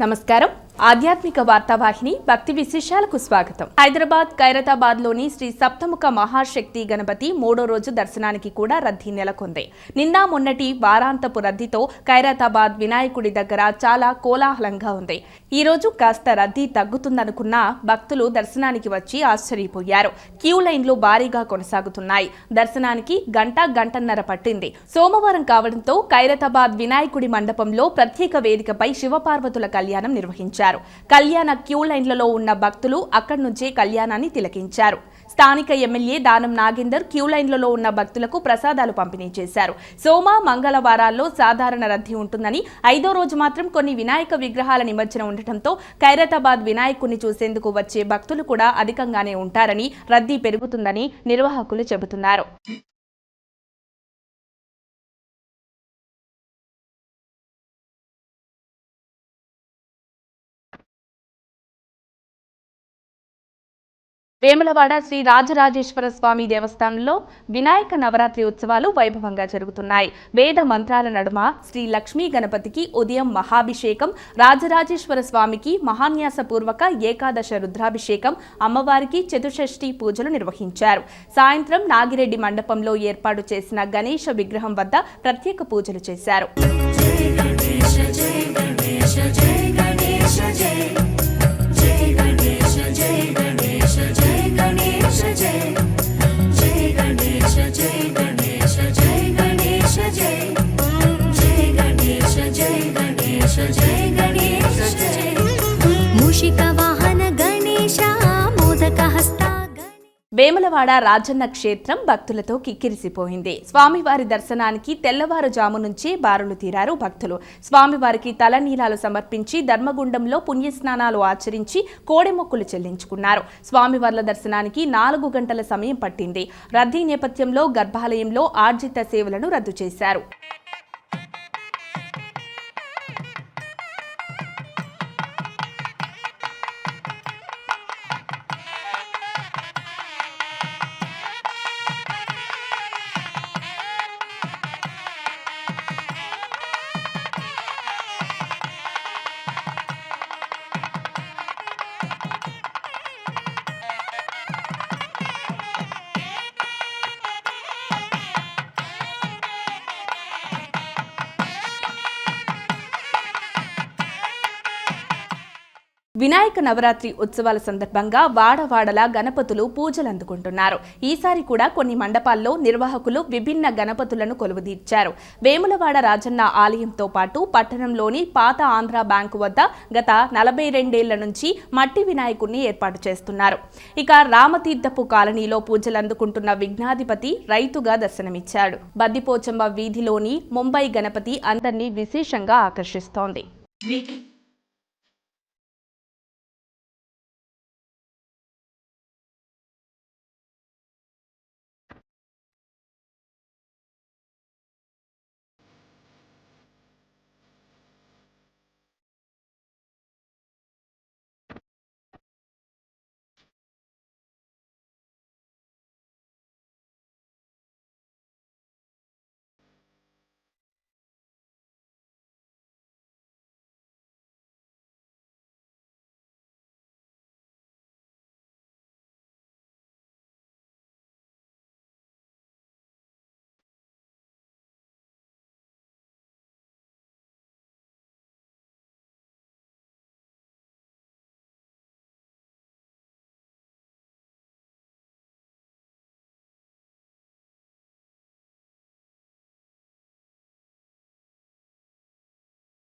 నమస్కారం. ఆధ్యాత్మిక వార్తావాహిని భక్తి విశేషాలకు స్వాగతం. హైదరాబాద్ ఖైరతాబాద్లోని శ్రీ సప్తముఖ మహాశక్తి గణపతి మూడో రోజు దర్శనానికి కూడా రద్దీ నెలకొంది. నిన్న మొన్నటి వారాంతపు రద్దీతో ఖైరతాబాద్ వినాయకుడి దగ్గర చాలా కోలాహలంగా ఉంది. ఈ రోజు కాస్త రద్దీ తగ్గుతుందనుకున్న భక్తులు దర్శనానికి వచ్చి ఆశ్చర్యపోయారు. క్యూ లైన్లు భారీగా కొనసాగుతున్నాయి. దర్శనానికి గంట గంటన్నర పట్టింది. సోమవారం కావడంతో ఖైరతాబాద్ వినాయకుడి మండపంలో ప్రత్యేక వేదికపై శివపార్వతుల కళ్యాణం నిర్వహించారు. కళ్యాణ క్యూ లైన్లలో ఉన్న భక్తులు అక్కడి నుంచే కళ్యాణాన్ని తిలకించారు. స్థానిక ఎమ్మెల్యే దానం నాగేందర్ క్యూ లైన్లలో ఉన్న భక్తులకు ప్రసాదాలు పంపిణీ చేశారు. సోమ మంగళవారాల్లో సాధారణ రద్దీ ఉంటుందని ఐదో రోజు మాత్రం కొన్ని వినాయక విగ్రహాల నిమజ్జనం ఉండటంతో ఖైరతాబాద్ వినాయకుడిని చూసేందుకు వచ్చే భక్తులు కూడా అధికంగానే ఉంటారని రద్దీ పెరుగుతుందని నిర్వాహకులు చెబుతున్నారు. వేములవాడ శ్రీ రాజరాజేశ్వర స్వామి దేవస్థానంలో వినాయక నవరాత్రి ఉత్సవాలు వైభవంగా జరుగుతున్నాయి. వేద మంత్రాల నడుమ శ్రీ లక్ష్మీ గణపతికి ఉదయం మహాభిషేకం రాజరాజేశ్వర స్వామికి మహాన్యాసపూర్వక ఏకాదశ రుద్రాభిషేకం అమ్మవారికి చతుషష్ఠి పూజలు నిర్వహించారు. సాయంత్రం నాగిరెడ్డి మండపంలో ఏర్పాటు చేసిన గణేష విగ్రహం వద్ద ప్రత్యేక పూజలు చేశారు. వేములవాడ రాజన్న క్షేత్రం భక్తులతో కిక్కిరిసిపోయింది. స్వామివారి దర్శనానికి తెల్లవారుజాము నుంచే బారులు తీరారు భక్తులు. స్వామివారికి తలనీలాలు సమర్పించి ధర్మగుండంలో పుణ్యస్నానాలు ఆచరించి కోడెమొక్కులు చెల్లించుకున్నారు. స్వామివార్ల దర్శనానికి నాలుగు గంటల సమయం పట్టింది. రద్దీ నేపథ్యంలో గర్భాలయంలో ఆర్జిత సేవలను రద్దు చేశారు. వినాయక నవరాత్రి ఉత్సవాల సందర్భంగా వాడవాడలా గణపతులు పూజలు అందుకుంటున్నారు. ఈసారి కూడా కొన్ని మండపాల్లో నిర్వాహకులు విభిన్న గణపతులను కొలువుదీర్చారు. వేములవాడ రాజన్న ఆలయంతో పాటు పట్టణంలోని పాత ఆంధ్ర బ్యాంకు వద్ద గత నలభై రెండేళ్ళ నుంచి మట్టి వినాయకుడిని ఏర్పాటు చేస్తున్నారు. ఇక రామతీర్థపు కాలనీలో పూజలు అందుకుంటున్న విఘ్నాధిపతి రైతుగా దర్శనమిచ్చాడు. బద్దిపోచమ్మ వీధిలోని ముంబై గణపతి అందరినీ విశేషంగా ఆకర్షిస్తోంది.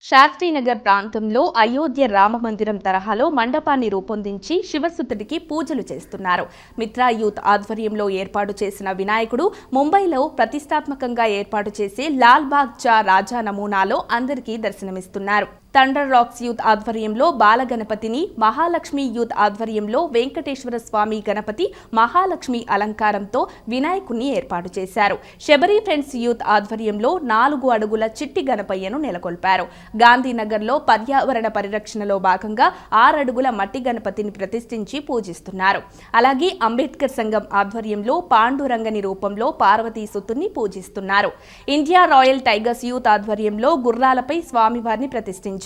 శాస్త్రీనగర్ ప్రాంతంలో అయోధ్య రామ మందిరం తరహాలో మండపాన్ని రూపొందించి శివసుతుడికి పూజలు చేస్తున్నారు. మిత్రా యూత్ ఆధ్వర్యంలో ఏర్పాటు చేసిన వినాయకుడు ముంబైలో ప్రతిష్టాత్మకంగా ఏర్పాటు చేసే లాల్బాగ్ చా రాజా నమూనాలో అందరికీ దర్శనమిస్తున్నారు. థండర్ రాక్స్ యూత్ ఆధ్వర్యంలో బాలగణపతిని మహాలక్ష్మి యూత్ ఆధ్వర్యంలో వెంకటేశ్వర స్వామి గణపతి మహాలక్ష్మి అలంకారంతో వినాయకుణ్ణి ఏర్పాటు చేశారు. శబరి ఫ్రెండ్స్ యూత్ ఆధ్వర్యంలో నాలుగు అడుగుల చిట్టి గణపయ్యను నెలకొల్పారు. గాంధీనగర్లో పర్యావరణ పరిరక్షణలో భాగంగా ఆరడుగుల మట్టి గణపతిని ప్రతిష్ఠించి పూజిస్తున్నారు. అలాగే అంబేద్కర్ సంఘం ఆధ్వర్యంలో పాండురంగని రూపంలో పార్వతీ సుతుని పూజిస్తున్నారు. ఇండియా రాయల్ టైగర్స్ యూత్ ఆధ్వర్యంలో గుర్రాలపై స్వామివారిని ప్రతిష్ఠించారు.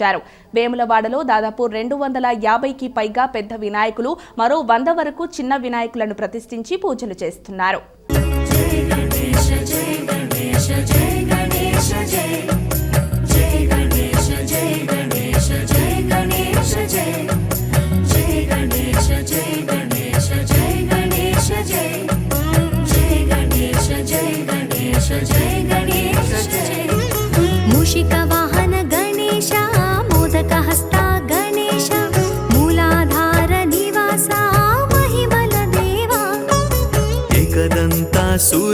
వేములవాడలో దాదాపు రెండు వందల యాభైకి పైగా పెద్ద వినాయకులు మరో వంద వరకు చిన్న వినాయకులను ప్రతిష్ఠించి పూజలు చేస్తున్నారు.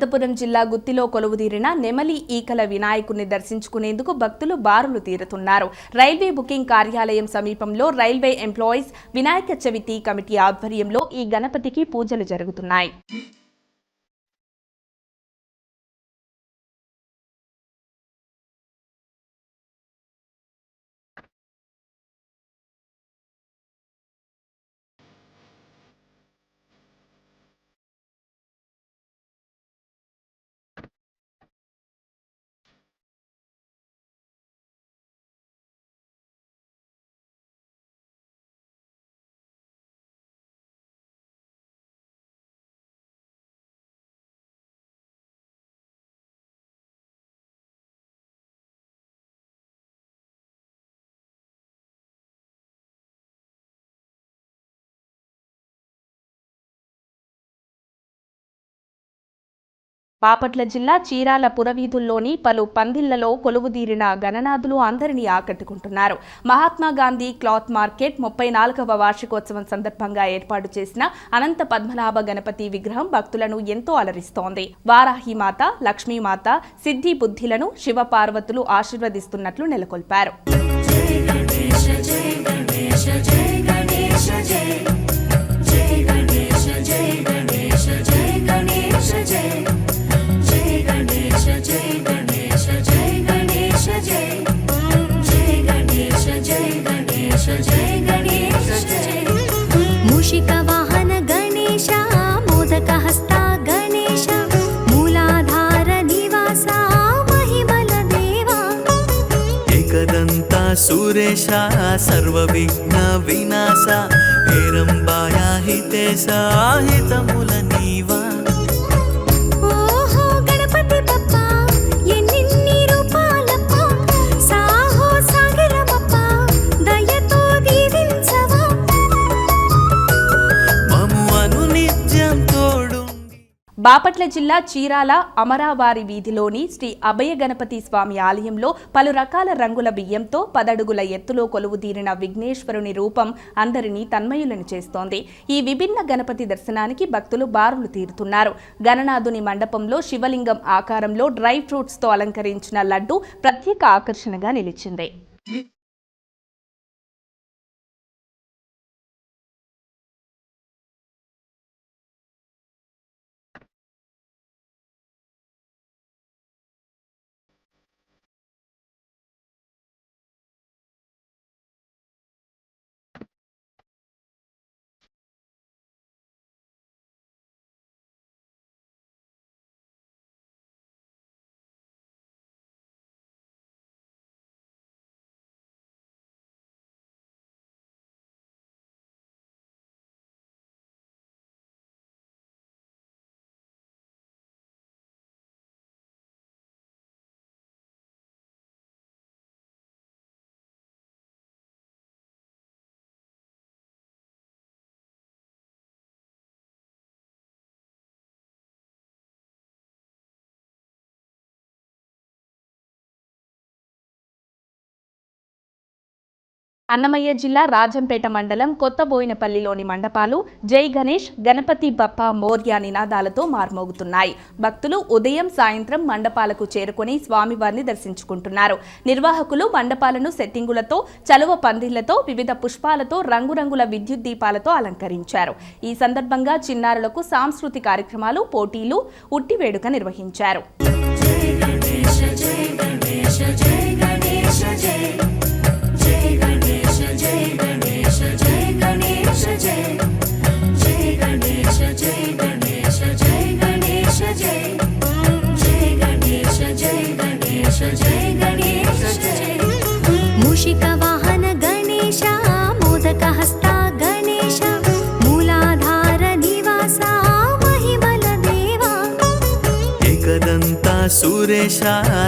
అనంతపురం జిల్లా గుత్తిలో కొలువుదీరిన నెమలి ఈకల వినాయకుడిని దర్శించుకునేందుకు భక్తులు బారులు తీరుతున్నారు. రైల్వే బుకింగ్ కార్యాలయం సమీపంలో railway employees Vinayaka Chavithi committee ఆధ్వర్యంలో ఈ గణపతికి పూజలు జరుగుతున్నాయి. బాపట్ల జిల్లా చీరాల పురవీధుల్లోని పలు పందిళ్ళలో కొలువుదీరిన గణనాథులు అందరినీ ఆకట్టుకుంటున్నారు. మహాత్మా గాంధీ క్లాత్ మార్కెట్ ముప్పై నాలుగవ వార్షికోత్సవం సందర్భంగా ఏర్పాటు చేసిన అనంత పద్మనాభ గణపతి విగ్రహం భక్తులను ఎంతో అలరిస్తోంది. వారాహి మాత లక్ష్మీమాత సిద్ధి బుద్ధిలను శివపార్వతులు ఆశీర్వదిస్తున్నట్లు నెలకొల్పారు. జై గణేశ జై గణేశ జై గణేశ జై ಸುರೇಶ ಸರ್ವವಿಘ್ನ ವಿನಾಶ ಹೇರಂಬಾಯ ಹಿತೇಶ ಹಿತಮುಲ ನೀವಾ బాపట్ల జిల్లా చీరాల అమరావారి వీధిలోని శ్రీ అభయ గణపతి స్వామి ఆలయంలో పలు రకాల రంగుల బియ్యంతో పదడుగుల ఎత్తులో కొలువుదీరిన విఘ్నేశ్వరుని రూపం అందరినీ తన్మయులను చేస్తోంది. ఈ విభిన్న గణపతి దర్శనానికి భక్తులు బారులు తీరుతున్నారు. గణనాథుని మండపంలో శివలింగం ఆకారంలో డ్రై ఫ్రూట్స్తో అలంకరించిన లడ్డు ప్రత్యేక ఆకర్షణగా నిలిచింది. అన్నమయ్య జిల్లా రాజంపేట మండలం కొత్తబోయినపల్లిలోని మండపాలు జై గణేష్ గణపతి బప్ప మోర్య నినాదాలతో మార్మోగుతున్నాయి. భక్తులు ఉదయం సాయంత్రం మండపాలకు చేరుకుని స్వామివారిని దర్శించుకుంటున్నారు. నిర్వాహకులు మండపాలను సెట్టింగులతో చలువ పందిళ్ళతో వివిధ పుష్పాలతో రంగురంగుల విద్యుత్ దీపాలతో అలంకరించారు. ఈ సందర్భంగా చిన్నారులకు సాంస్కృతిక కార్యక్రమాలు పోటీలు ఉట్టి వేడుక నిర్వహించారు. జై గణేష జై గణేష జై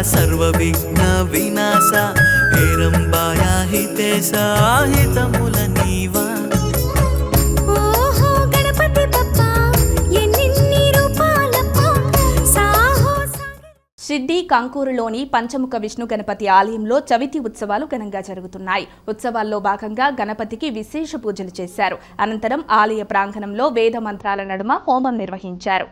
సర్వవిఘ్న వినాశ హేరంబాయా హితేశాహితముల నీవా. షిడ్డి కాంకూరులోని పంచముఖ విష్ణు గణపతి ఆలయంలో చవితి ఉత్సవాలు ఘనంగా జరుగుతున్నాయి. ఉత్సవాల్లో భాగంగా గణపతికి విశేష పూజలు చేశారు. అనంతరం ఆలయ ప్రాంగణంలో వేద మంత్రాల నడుమ హోమం నిర్వహించారు.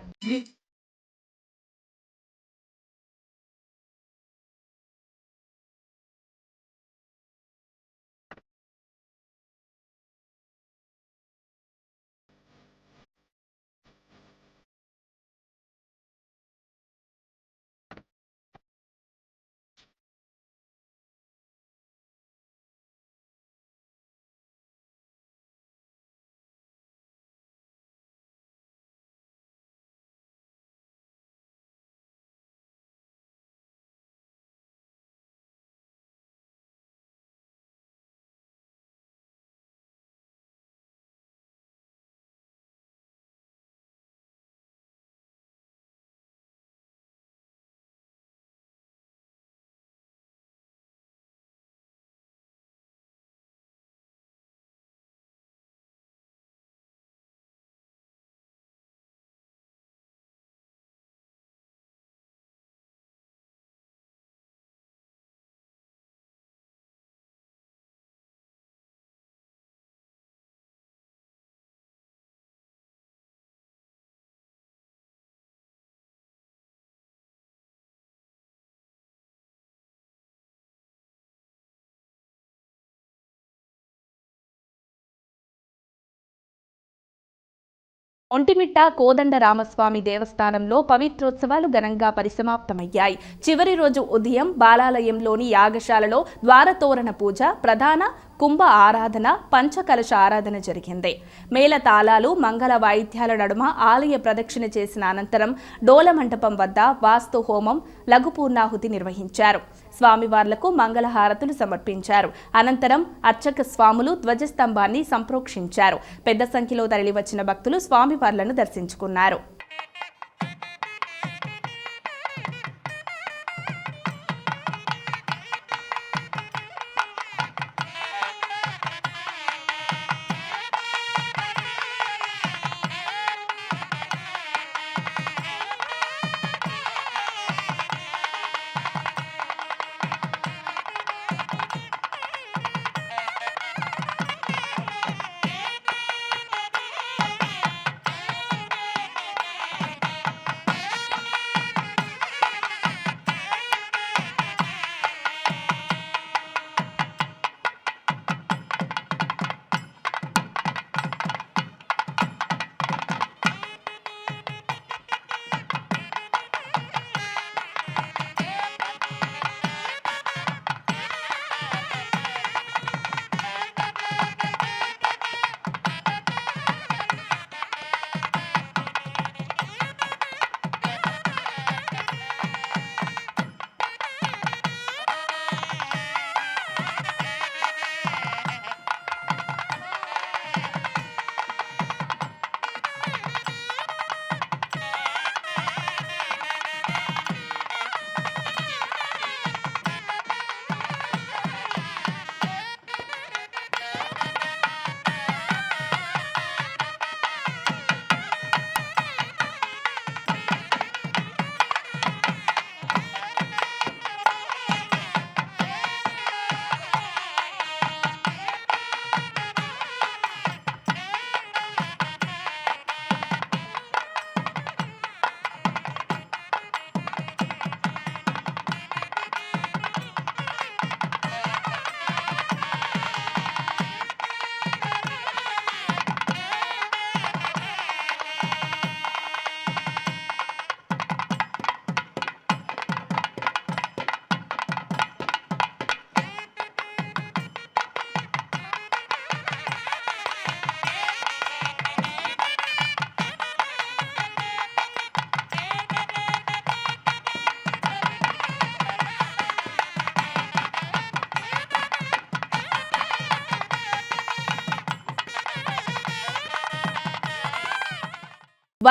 ఒంటిమిట్ట కోదండ రామస్వామి దేవస్థానంలో పవిత్రోత్సవాలు ఘనంగా పరిసమాప్తమయ్యాయి. చివరి రోజు ఉదయం బాలాలయంలోని యాగశాలలో ద్వారతోరణ పూజ ప్రధాన కుంభ ఆరాధన పంచకలశ ఆరాధన జరిగింది. మేళ తాళాలు మంగళ వాయిద్యాల నడుమ ఆలయ ప్రదక్షిణ చేసిన అనంతరం డోల మంటపం వద్ద వాస్తు హోమం లఘుపూర్ణాహుతి నిర్వహించారు. స్వామివార్లకు మంగళహారతులు సమర్పించారు. అనంతరం అర్చక స్వాములు ధ్వజస్తంభాన్ని సంప్రోక్షించారు. పెద్ద సంఖ్యలో తరలివచ్చిన భక్తులు స్వామివార్లను దర్శించుకున్నారు.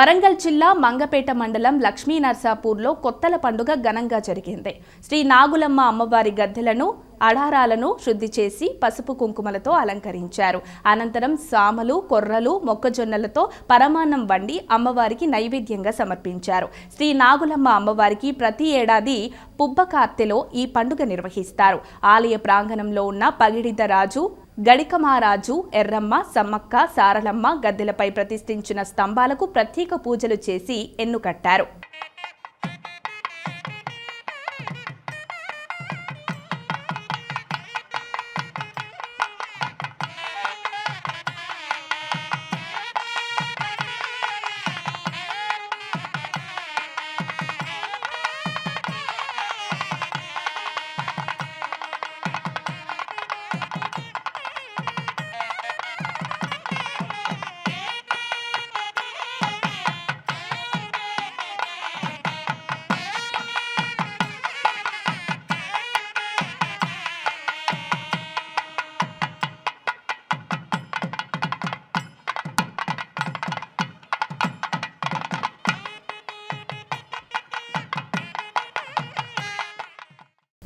వరంగల్ జిల్లా మంగపేట మండలం లక్ష్మీ నర్సాపూర్లో కొత్తల పండుగ ఘనంగా జరిగింది. శ్రీ నాగులమ్మ అమ్మవారి గద్దెలను అడారాలను శుద్ధి చేసి పసుపు కుంకుమలతో అలంకరించారు. అనంతరం సామలు కొర్రలు మొక్కజొన్నలతో పరమాన్నం వండి అమ్మవారికి నైవేద్యంగా సమర్పించారు. శ్రీ నాగులమ్మ అమ్మవారికి ప్రతి ఏడాది పుబ్బకార్తెలో ఈ పండుగ నిర్వహిస్తారు. ఆలయ ప్రాంగణంలో ఉన్న పగిడిత రాజు గడికమారాజు ఎర్రమ్మ సమ్మక్క సారలమ్మ గద్దెలపై ప్రతిష్ఠించిన స్తంభాలకు ప్రత్యేక పూజలు చేసి ఎన్నుకట్టారు